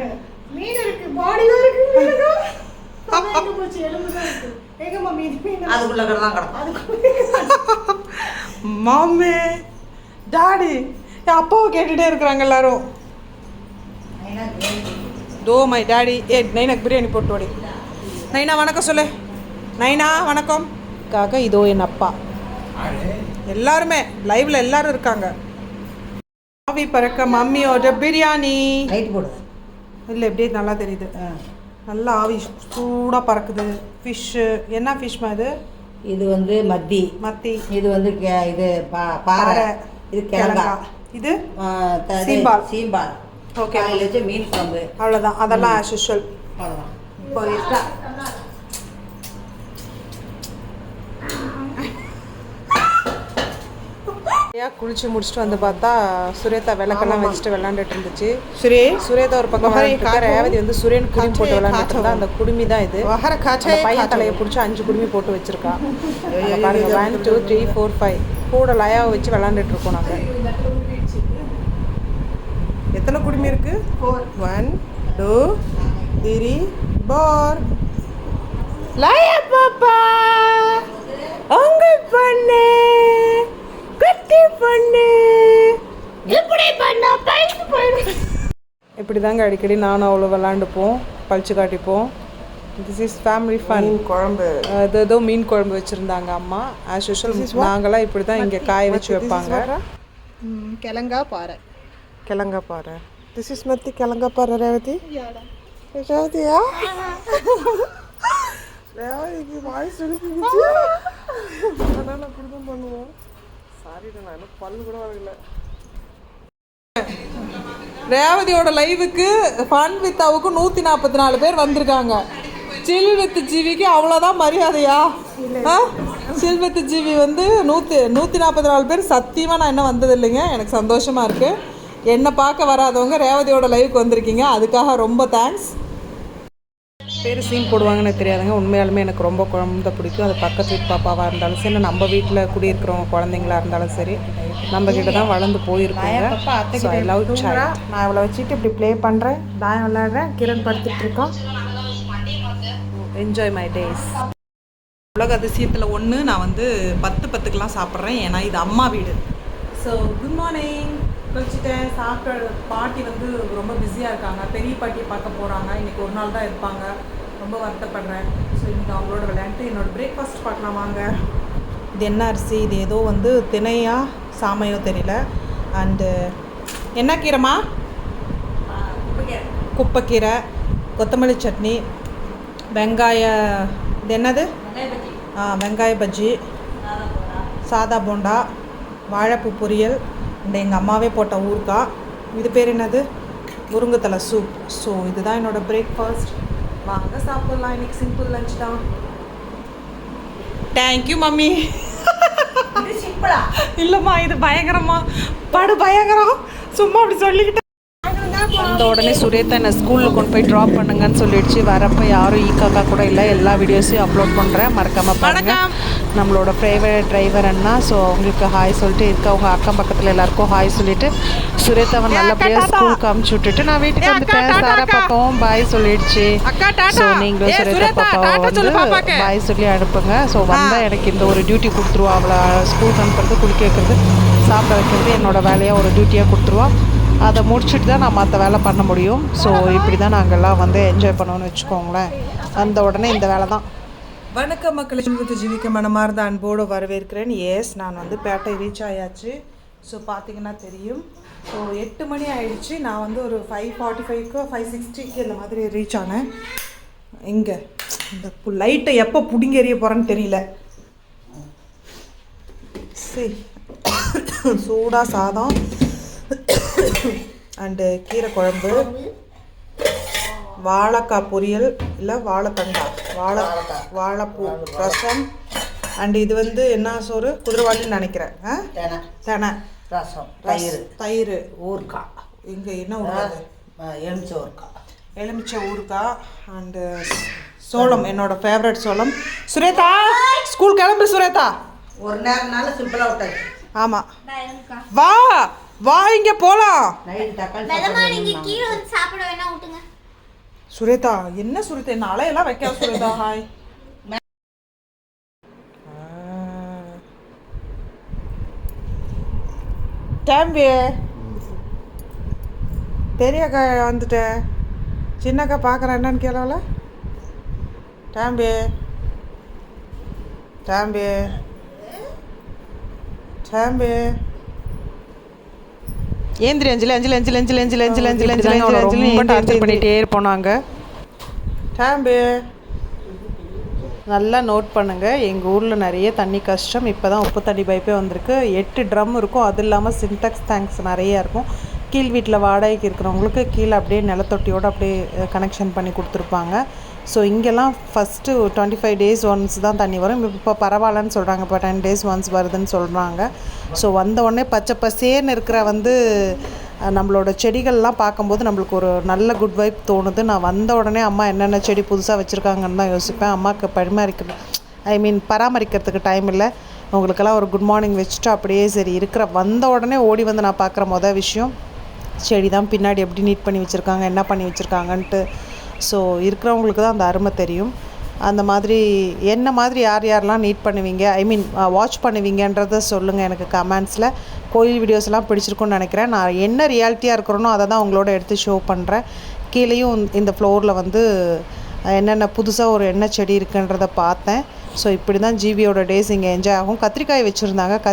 பாருங்க மீன் இருக்கு பாடிலாம் இருக்கு மீனுங்க. அப்புறம் எங்க போச்சு? எலும்பு தான் இருக்கு. எங்கம்மா மீன் மீன் அதுக்குள்ள தான் கிடக்கும். அதுக்குள்ள மாமே டாடி என் அப்பாவை கேட்டுட்டே இருக்கிறாங்க எல்லாரும். தோ மை டாடி. ஏ நைனாக்கு பிரியாணி போட்டு ஓடி. நைனா வணக்கம் சொல்லு. நைனா வணக்கம். காக்க இதோ என் அப்பா. எல்லாருமே லைவ்ல எல்லாரும் இருக்காங்க. ஆவி பறக்க மம்மியோட பிரியாணி. போடுது இல்லை எப்படியே நல்லா தெரியுது. நல்லா ஆவி சூடாக பறக்குது. ஃபிஷ்ஷு என்ன ஃபிஷ்மா இது? இது வந்து மத்தி. மத்தி. இது வந்து இது பாறை. இது கிழங்கா. இது? சீம்பால். சீம்பால். காலையில் வச்சு மீன் குழம்பு. அவ்வளோதான் அதெல்லாம் ஆஸ் யூஷுவல் அவ்வளோதான் இப்போ ஏன் குளிச்சு முடிச்சுட்டு வந்து பார்த்தா சுரேதா விளக்கெல்லாம் வச்சுட்டு விளாண்டுட்டு இருந்துச்சு. சுரே சுரேதா ஒரு பக்கம். ரேவதி வந்து சுரேன் குடுமி போட்டு விளையாண்டுட்டு இருந்தா அந்த குடுமி தான் இது. பையன் தலையை பிடிச்சி அஞ்சு குடுமி போட்டு வச்சிருக்கா. பாருங்க one two three four five கூட லயாவை வச்சு விளாண்டுட்டு இருக்கோம் நாங்க. எத்தனை குடுமி இருக்கு? ஒன் டூ த்ரீ போர் லயா பாப்பா உங்க பொண்ணு. பொண்ணு. எப்படி பண்ண? பைக்கு போயிடும் இப்படி தாங்க அடிக்கடி நானும் அவ்வளோ விளாண்டுப்போம் பழிச்சு காட்டிப்போம். திஸ் இஸ் ஃபேமிலி ஃபன் குழம்பு. அது ஏதோ மீன் குழம்பு வச்சுருந்தாங்க அம்மா. ஆஸ் யூஷுவல் நாங்களாம் இப்படி தான் இங்கே காய வச்சு வைப்பாங்க. கிழங்கா பாறை. கிழங்கா பாரு திஸ் இஸ் மத்தி கிழங்கா பாரு ரேவதி. ரேவதியா? ரேவதிக்கு வாய் சொல்லிக்கிச்சு அதனால் அப்படி தான் பண்ணுவோம் சாரிடா நான். இன்னும் பல்லு கூட வரல ரேவதியோட லைவுக்கு ஃபன் வித்தாவுக்கு நூற்றி நாற்பத்தி நாலு பேர் வந்திருக்காங்க. சில் வித் ஜிவிக்கு அவ்வளோதான் மரியாதையா? சில் வித் ஜிவி வந்து நூற்றி நூற்றி நாற்பத்தி நாலு பேர் சத்தியமாக நான் இன்னும் வந்தது இல்லைங்க எனக்கு சந்தோஷமாக இருக்குது என்னை பார்க்க வராதவங்க ரேவதியோட லைவுக்கு வந்திருக்கீங்க. அதுக்காக ரொம்ப தேங்க்ஸ் பேர் சீன் போடுவாங்கன்னு தெரியாதுங்க. உண்மையாலுமே எனக்கு ரொம்ப குழந்தை பிடிக்கும். அது பக்கத்து வீட்டு பாப்பாவாக இருந்தாலும் சரி இல்லை நம்ம வீட்டில் குடியிருக்கிறவங்க குழந்தைங்களா இருந்தாலும் சரி நம்ம கிட்ட தான் வளர்ந்து போயிருக்காங்க. child. நான் இவளை வச்சுட்டு இப்படி ப்ளே பண்ணுறேன் நான் விளையாடுறேன்? கிரண் படுத்துட்டு இருக்கான். என்ஜாய் மை டேஸ் உலக அதிசயத்தில் ஒன்று நான் வந்து பத்து பத்துக்கெலாம் சாப்பிட்றேன். ஏன்னா இது அம்மா வீடு. ஸோ குட் மார்னிங் குளிச்சுட்டேன். சாப்பிட்ட பாட்டி வந்து ரொம்ப பிஸியாக இருக்காங்க. பெரிய பாட்டியை பார்க்க போகிறாங்க இன்றைக்கி ஒரு நாள் தான் இருப்பாங்க. ரொம்ப வருத்தப்படுறேன். ஸோ இன்னைக்கு அவங்களோட விளையாண்டு என்னோட பிரேக்ஃபாஸ்ட் பார்க்கலாம் வாங்க. இது என்ன அரிசி? இது ஏதோ வந்து தினையா சாமையோ தெரியல. அண்டு என்ன கீரைமா குப்பைக்கீரை. கொத்தமல்லி சட்னி. வெங்காய இது என்னது? ஆ வெங்காய பஜ்ஜி. சாதா போண்டா. வாழைப்பூ பொரியல். இந்த எங்கள் அம்மாவே போட்ட ஊறுகாய் இது பேர் என்னது? முருங்கைத்தலை சூப் ஸோ இதுதான் என்னோடய பிரேக்ஃபாஸ்ட் வாங்க சாப்பிடலாம். இன்னைக்கு சிம்பிள் லஞ்ச் தான். தேங்க்யூ மம்மி இல்லைம்மா இது பயங்கரமா. படு பயங்கரம். சும்மா அப்படி சொல்லிக்கிட்டேன் வந்த உடனே சுரேதா என்னை ஸ்கூலில் கொண்டு போய் ட்ராப் பண்ணுங்கன்னு சொல்லிடுச்சு. வரப்போ யாரும் ஈ காக்கா கூட இல்லை. எல்லா வீடியோஸையும் அப்லோட் பண்ணுறேன் மறக்காம பாருங்க. நம்மளோட ப்ரைவேட் டிரைவர் அண்ணா. ஸோ அவங்களுக்கு ஹாய் சொல்லிட்டு இருக்க? அவங்க அக்கம் பக்கத்தில் எல்லாருக்கும் ஹாய் சொல்லிட்டு சுரேதாவை நல்லபடியாக ஸ்கூலுக்கு அமுச்சு விட்டுட்டு நான் வீட்டுக்கு வந்துட்டேன். சாரா பாப்பாவும் பாய் சொல்லிடுச்சு. ஸோ நீங்களும் சுரேதா பாப்பாவை வந்து பாய் சொல்லி அனுப்புங்க. ஸோ வந்தால் எனக்கு இந்த ஒரு டியூட்டி கொடுத்துருவா. அவளை ஸ்கூலுக்கு அனுப்புறது குளிக்க வைக்கிறது சாப்பிட வைக்கிறது என்னோட வேலையாக ஒரு டியூட்டியாக கொடுத்துருவா. அதை முடிச்சுட்டு தான் நான் மற்ற வேலை பண்ண முடியும். ஸோ இப்படி தான் நாங்கள்லாம் வந்து என்ஜாய் பண்ணோன்னு வச்சுக்கோங்களேன். அந்த உடனே இந்த வேலை தான். வணக்கம் மக்களை. ஜீவித்து ஜீவிக்க மனமார்ந்த அன்போடு வரவேற்கிறேன். எஸ் நான் வந்து பேட்டை ரீச் ஆயாச்சு. ஸோ பார்த்தீங்கன்னா தெரியும். ஸோ எட்டு மணி ஆயிடுச்சு. நான் வந்து ஒரு ஃபைவ் ஃபார்ட்டி ஃபைவ்க்கு ஃபைவ் சிக்ஸ்டிக்கு இந்த மாதிரி ரீச் ஆனேன். இங்கே இந்த லைட்டை எப்போ பிடிங்க எறிய போகிறேன்னு தெரியல. சரி. சூடாக சாதம். அண்டு கீரை குழம்பு வாழைக்காய் பொரியல் இல்லை வாழைத்தண்டா வாழை வாழைப்பூ ரசம். அண்ட் இது வந்து என்ன சோறு? குதிரவாளின்னு நினைக்கிறேன். ஆ? தேனை. தெனை. ரசம். தயிர். தயிர். ஊறுகாய். இங்கே என்ன ஊறுகாய் எலுமிச்சை ஊறுகாய். எலுமிச்சை ஊறுகாய் அண்டு சோளம் என்னோட ஃபேவரட் சோளம். சுரேதா ஸ்கூல் கிளம்பு சுரேதா. ஒரு நேரம்னால சிம்பிளாக விட்டாச்சு. ஆமாம் வா! வா இங்க போலாம். சுரேதா என்ன சுரேதா? என்ன அலையெல்லாம் வைக்காத சுரேதா ஹாய் டேம்பி பெரிய அக்கா வந்துட்டேன் சின்ன அக்கா பார்க்குறேன் என்னன்னு கேளவல டேம்பி டேம்பி டேம்பி ஏந்திரி அஞ்சலி அஞ்சலி அஞ்சலி அஞ்சலி அஞ்சலி அஞ்சலி அஞ்சலி அஞ்சலி அஞ்சலி அஞ்சலி ரொம்ப டார்ச்சர் பண்ணிகிட்டே இருப்போம் நாங்கள் டேம்பு நல்லா நோட் பண்ணுங்கள் எங்கள் ஊரில் நிறைய தண்ணி கஷ்டம். இப்போ தான் உப்பு தண்ணி பைப்பே வந்திருக்கு. எட்டு ட்ரம் இருக்கும். அது இல்லாமல் சின்டெக்ஸ் டேங்க்ஸ் நிறைய இருக்கும். கீழ் வீட்டில் வாடகைக்கு இருக்கிறவங்களுக்கு கீழே அப்படியே நிலத்தொட்டியோடு அப்படியே கனெக்ஷன் பண்ணி கொடுத்துருப்பாங்க. ஸோ இங்கெல்லாம் first twenty five days once தான் தண்ணி வரும். இப்போ பரவாயில்லன்னு சொல்கிறாங்க இப்போ டென் டேஸ் ஒன்ஸ் வருதுன்னு சொல்கிறாங்க ஸோ வந்த உடனே பச்சை பசேன்னு இருக்கிற வந்து நம்மளோட செடிகள்லாம் பார்க்கும்போது நம்மளுக்கு ஒரு நல்ல குட் வைப் தோணுது. நான் வந்த உடனே அம்மா என்னென்ன செடி புதுசாக வச்சுருக்காங்கன்னு தான் யோசிப்பேன். அம்மாவுக்கு பரிமாறிக்கிறது ஐ மீன் பராமரிக்கிறதுக்கு டைம் இல்லை. உங்களுக்கெல்லாம் ஒரு குட் மார்னிங் வச்சுட்டு அப்படியே சரி இருக்கிற வந்த உடனே ஓடி வந்து நான் பார்க்குற மொதல் விஷயம் செடி தான் பின்னாடி எப்படி நீட் பண்ணி வச்சுருக்காங்க என்ன பண்ணி வச்சுருக்காங்கன்ட்டு ஸோ இருக்கிறவங்களுக்கு தான் அந்த அருமை தெரியும். அந்த மாதிரி என்ன மாதிரி யார் யாரெல்லாம் நீட் பண்ணுவீங்க? ஐ மீன் வாட்ச் பண்ணுவீங்கன்றத சொல்லுங்கள் எனக்கு கமெண்ட்ஸில் கோயில் வீடியோஸ்லாம் பிடிச்சிருக்குன்னு நினைக்கிறேன். நான் என்ன ரியாலிட்டியாக இருக்கிறனோ அதை தான் உங்களோட எடுத்து ஷோ பண்ணுறேன் கீழேயும் இந்த ஃப்ளோரில் வந்து என்னென்ன புதுசாக ஒரு எண்ணெய் செடி இருக்குன்றதை பார்த்தேன். ஸோ இப்படி தான் ஜிவியோட டேஸ் இங்கே என்ஜாய் ஆகும். கத்திரிக்காய் வச்சுருந்தாங்க. கத்